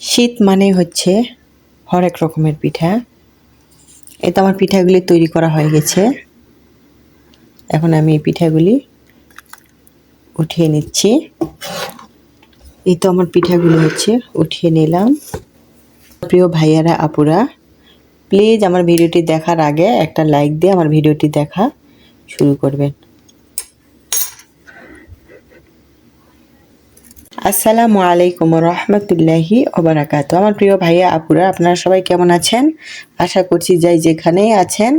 শীত মানে হচ্ছে হরেক রকমের পিঠা। এই তো আমার পিঠাগুলি তৈরি করা হয়ে গেছে। এখন আমি এই পিঠাগুলি উঠিয়ে নিচ্ছি। এই তো আমার পিঠাগুলো হচ্ছে, উঠিয়ে নিলাম। প্রিয় ভাইয়ারা, আপুরা প্লিজ আমার ভিডিওটি দেখার আগে একটা লাইক দিয়ে আমার ভিডিওটি দেখা শুরু করবেন। আসসালামু আলাইকুম রহমতুল্লাহি ওবরাকাত। আমার প্রিয় ভাইয়া, আপুরা, আপনারা সবাই কেমন আছেন? আশা করছি যাই যেখানেই আছেন,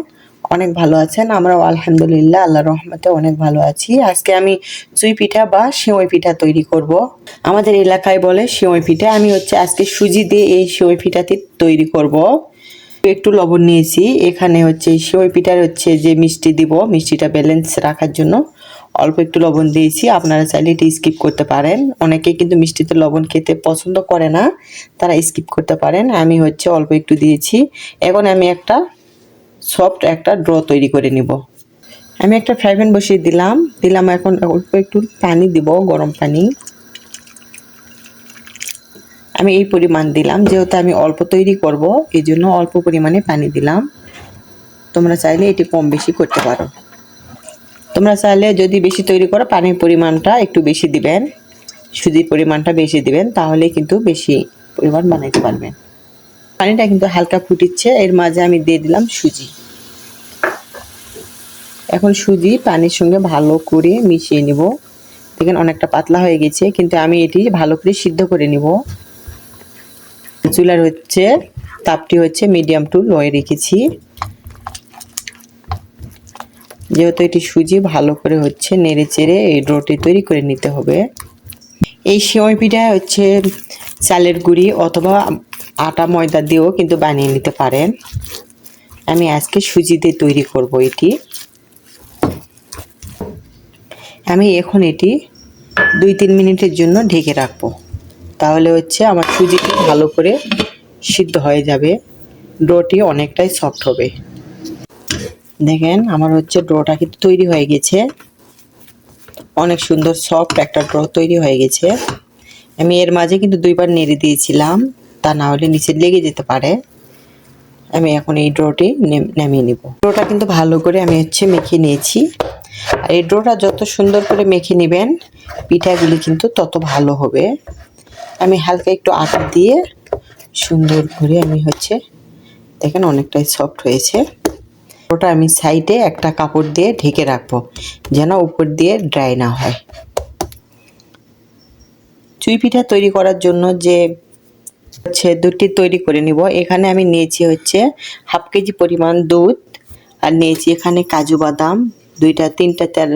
অনেক ভালো আছেন। আমরাও আলহামদুলিল্লাহ আল্লাহ রহমতে অনেক ভালো আছি। আজকে আমি চুই পিঠা বা সিওই পিঠা তৈরি করব। আমাদের এলাকায় বলে সিওই পিঠা। আমি হচ্ছে আজকে সুজি দিয়ে এই সিওই পিঠাটি তৈরি করব। একটু লবণ নিয়েছি। এখানে হচ্ছে সিওই পিঠার হচ্ছে যে মিষ্টি দিব, মিষ্টিটা ব্যালেন্স রাখার জন্য। অল্প একটু লবণ দিয়েছি। আপনারা চাইলে এটি স্কিপ করতে পারেন। অনেকে কিন্তু মিষ্টিতে লবণ খেতে পছন্দ করে না, তারা স্কিপ করতে পারেন। আমি হচ্ছে অল্প একটু দিয়েছি। এখন আমি একটা সফট একটা ড্র তৈরি করে নিব। আমি একটা ফ্রাই প্যান বসিয়ে দিলাম। দিলাম এখন অল্প একটু পানি দিব, গরম পানি। আমি এই পরিমাণ দিলাম। যেহেতু আমি অল্প তৈরি করব এই জন্য অল্প পরিমাণে পানি দিলাম। তোমরা চাইলে এটি কম বেশি করতে পারো। তোমরা চাইলে যদি বেশি তৈরি করো, পানির পরিমাণটা একটু বেশি দিবেন। সুজির পরিমাণটা বেশি দিবেন, তাহলে কিন্তু বেশি পরিমাণ বানাইতে পারবেন। পানিটা কিন্তু হালকা ফুটিচ্ছে, এর মাঝে আমি দিয়ে দিলাম সুজি। এখন সুজি পানির সঙ্গে ভালো করে মিশিয়ে নিব। দেখেন অনেকটা পাতলা হয়ে গেছে, কিন্তু আমি এটি ভালো করে সিদ্ধ করে নিব। চুলার হচ্ছে, তাপটি হচ্ছে মিডিয়াম টু লোয়ে রেখেছি। যেহেতু এটি সুজি, ভালো করে হচ্ছে নেড়ে চেড়ে এই ডোটি তৈরি করে নিতে হবে। এই সেমাই পিঠা হচ্ছে চালের গুঁড়ি অথবা আটা, ময়দা দিয়েও কিন্তু বানিয়ে নিতে পারেন। আমি আজকে সুজি দিয়ে তৈরি করব এটি। আমি এখন এটি দুই তিন মিনিটের জন্য ঢেকে রাখব। তাহলে হচ্ছে আমার সুজিটি ভালো করে সিদ্ধ হয়ে যাবে। ডোটি অনেকটাই সফট হবে। দেখেন, আমার হচ্ছে ড্রটা কিন্তু তৈরি হয়ে গেছে। অনেক সুন্দর, সফট একটা ড্র তৈরি হয়ে গেছে। আমি এর মাঝে কিন্তু দুইবার নেড়ে দিয়েছিলাম, তা না হলে নিচে লেগে যেতে পারে। আমি এখন এই ড্রটি নামিয়ে নিব। ড্রোটা কিন্তু ভালো করে আমি হচ্ছে মেখে নিয়েছি। আর এই ড্রোটা যত সুন্দর করে মেখে নেবেন, পিঠাগুলি কিন্তু তত ভালো হবে। আমি হালকা একটু আটা দিয়ে সুন্দর করে আমি হচ্ছে, দেখেন অনেকটাই সফট হয়েছে। ওটা আমি সাইডে একটা কাপড় দিয়ে ঢেকে রাখব, যেন উপর দিয়ে ড্রাই না হয়। চুই পিঠা তৈরি করার জন্য যে হচ্ছে দুধটি তৈরি করে নিব, এখানে আমি নিয়েছি হচ্ছে হাফ কেজি পরিমাণ দুধ আর নিয়েছি এখানে কাজু বাদাম, দুইটা, তিনটা তেল,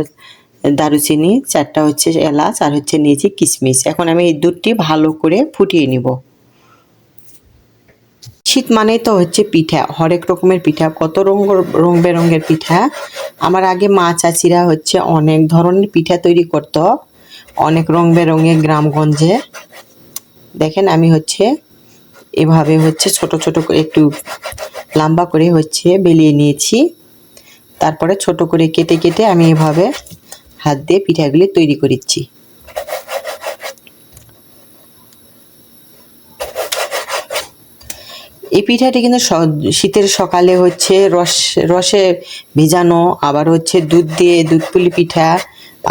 দারুচিনি, চারটা হচ্ছে এলাচ আর হচ্ছে নিয়েছি কিশমিশ। এখন আমি এই দুধটি ভালো করে ফুটিয়ে নিব। শীত মানেই তো হচ্ছে পিঠা। হরেক রকমের পিঠা, কত রঙ রং বেরঙের পিঠা। আমার আগে মা চাচিরা হচ্ছে অনেক ধরনের পিঠা তৈরি করত, অনেক রং বেরঙের গ্রামগঞ্জে। দেখেন আমি হচ্ছে এভাবে হচ্ছে ছোট ছোট করে একটু লম্বা করে হচ্ছে বেলিয়ে নিয়েছি। তারপরে ছোট করে কেটে কেটে আমি এভাবে হাত দিয়ে পিঠাগুলি তৈরি করেছি। এই পিঠাটি কিন্তু শীতের সকালে হচ্ছে রস, রসে ভেজানো, আবার হচ্ছে দুধ দিয়ে দুধ পুলি পিঠা,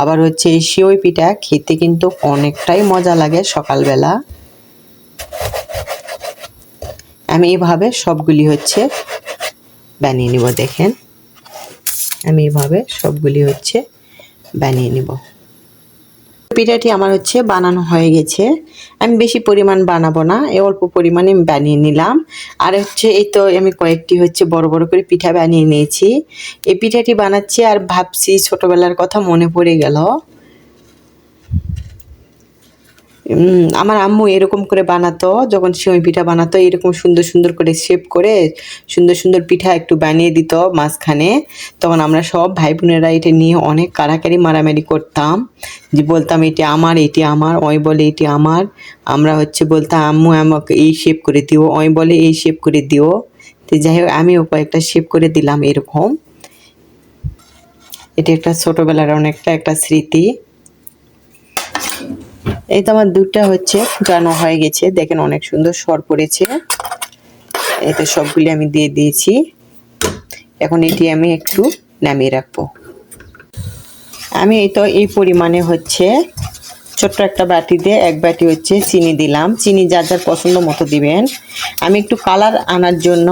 আবার হচ্ছে শিওই পিঠা, খেতে কিন্তু অনেকটাই মজা লাগে সকালবেলা। আমি এভাবে সবগুলি হচ্ছে বানিয়ে নিব, দেখেন। আমি এভাবে সবগুলি হচ্ছে বানিয়ে নিব। পিঠাটি আমার হচ্ছে বানানো হয়ে গেছে। আমি বেশি পরিমাণ বানাবো না এই অল্প পরিমাণে আমি বানিয়ে নিলাম। আর হচ্ছে এই তো আমি কয়েকটি হচ্ছে বড় বড় করে পিঠা বানিয়ে নিয়েছি। এই পিঠাটি বানাচ্ছি আর ভাবছি ছোটবেলার কথা মনে পড়ে গেল। আমার আম্মু এরকম করে বানাতো, যখন সিমই পিঠা বানাতো, এরকম সুন্দর সুন্দর করে শেপ করে সুন্দর সুন্দর পিঠা একটু বানিয়ে দিত মাঝখানে। তখন আমরা সব ভাই বোনেরা এটা নিয়ে অনেক কাড়াকাড়ি মারামারি করতাম। যে বলতাম, এটি আমার এটি আমার, ওই বলে এটি আমার। আমরা হচ্ছে বলতাম, আম্মু, আমাকে এই শেপ করে দিও, ওই বলে এই শেপ করে দিও। তো যাই হোক, আমিও কয়েকটা শেপ করে দিলাম এরকম। এটি একটা ছোটোবেলার অনেকটা একটা স্মৃতি। এই তো আমার দুধটা হচ্ছে ফুটানো হয়ে গেছে। দেখেন অনেক সুন্দর সর পড়েছে। এতে সবগুলি আমি দিয়ে দিয়েছি। এখন এটি আমি একটু নামিয়ে রাখব। আমি এই তো এই পরিমাণে হচ্ছে ছোট্ট একটা বাটিতে এক বাটি হচ্ছে চিনি দিলাম। চিনি যার যার পছন্দ মতো দিবেন। আমি একটু কালার আনার জন্য,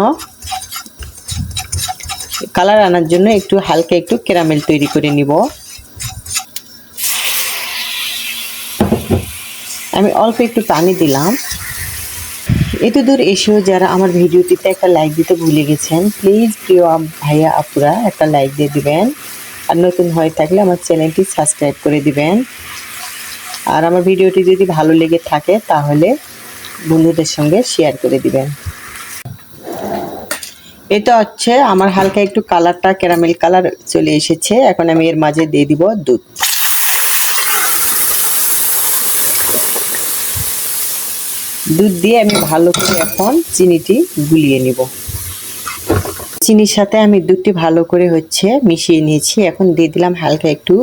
কালার আনার জন্য একটু হালকা একটু ক্যারামেল তৈরি করে নিব। আমি অল্প একটু পানি দিলাম। এত দূর এসেও যারা আমার ভিডিওটিতে একটা লাইক দিতে ভুলে গেছেন প্লিজ প্রিয় ভাইয়া আপুরা, একটা লাইক দিয়ে দিবেন। আর নতুন হয়ে থাকলে আমার চ্যানেলটি সাবস্ক্রাইব করে দিবেন। আর আমার ভিডিওটি যদি ভালো লেগে থাকে, তাহলে বন্ধুদের সঙ্গে শেয়ার করে দিবেন। এটা হচ্ছে আমার হালকা একটু কালারটা ক্যারামেল কালার চলে এসেছে। এখন আমি এর মাঝে দিয়ে দিব দুধ। দুধ দিয়ে আমি ভালো করে এখন চিনিটি গুলিয়ে নিব। চিনির সাথে আমি দুধটি ভালো করে হচ্ছে মিশিয়ে নিয়েছি। এখন দিয়ে দিলাম হালকা একটু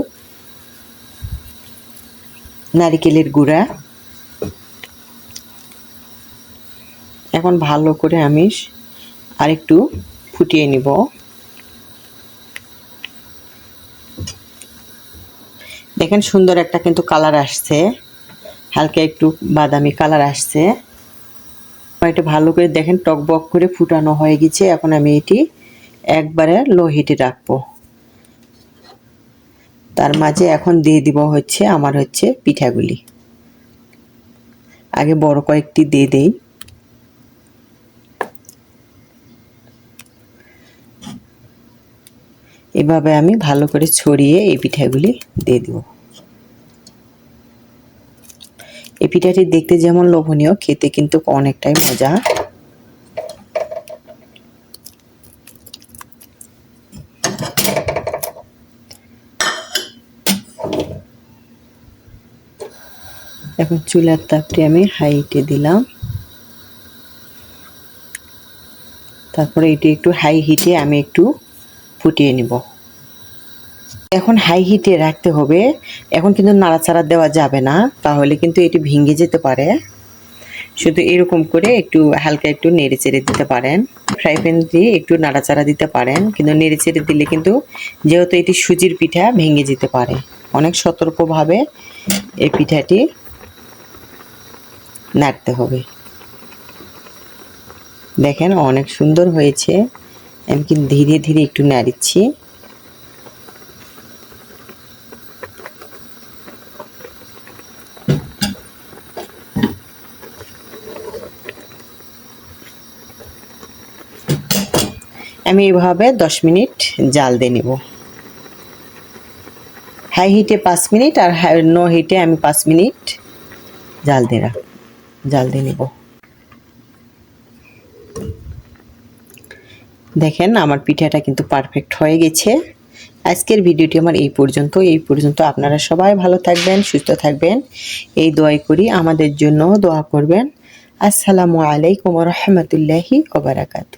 নারিকেলের গুঁড়া। এখন ভালো করে আমি আরেকটু ফুটিয়ে নিব। দেখেন সুন্দর একটা কিন্তু কালার আসছে। হালকা একটু বাদামি কালার আসছে। এটা ভালো করে দেখেন, টক বক করে ফুটানো হয়ে গেছে। এখন আমি এটি একবারে লো হিটে রাখব। তার মাঝে এখন দিয়ে দিব হচ্ছে আমার হচ্ছে পিঠাগুলি। আগে বড় কয়েকটি দিয়ে দেই। এভাবে আমি ভালো করে ছড়িয়ে এই পিঠাগুলি দিয়ে দিব। এই পিঠাটি দেখতে যেমন লোভনীয়, খেতে কিন্তু অনেকটাই মজা। এখন চুলার তাপটি আমি হাইটে দিলাম। তারপরে এটি একটু হাই হিটে আমি একটু ফুটিয়ে নিব। এখন হাই হিটে রাখতে হবে। এখন কিন্তু নাড়াচাড়া দেওয়া যাবে না, তাহলে কিন্তু এটি ভেঙে যেতে পারে। শুধু এরকম করে একটু হালকা একটু নেড়ে চেড়ে দিতে পারেন। ফ্রাই প্যান দিয়ে একটু নাড়াচাড়া দিতে পারেন, কিন্তু নেড়ে চেড়ে দিলে কিন্তু যেহেতু এটি সুজির পিঠা, ভেঙে যেতে পারে। অনেক সতর্কভাবে এই পিঠাটি নাড়তে হবে। দেখেন অনেক সুন্দর হয়েছে। আমি কিন্তু ধীরে ধীরে একটু নাড়িচ্ছি। আমি এভাবে দশ মিনিট জাল দিয়ে নেব। হাই হিটে পাঁচ মিনিট আর নো হিটে আমি পাঁচ মিনিট জাল দিয়ে রাখ জাল দিয়ে নেব। দেখেন আমার পিঠাটা কিন্তু পারফেক্ট হয়ে গেছে। আজকের ভিডিওটি আমার এই পর্যন্ত এই পর্যন্ত আপনারা সবাই ভালো থাকবেন, সুস্থ থাকবেন। এই দোয়াই করি আমাদের জন্য দোয়া করবেন। আসসালামু আলাইকুম রহমতুল্লাহি ওবরাকাতু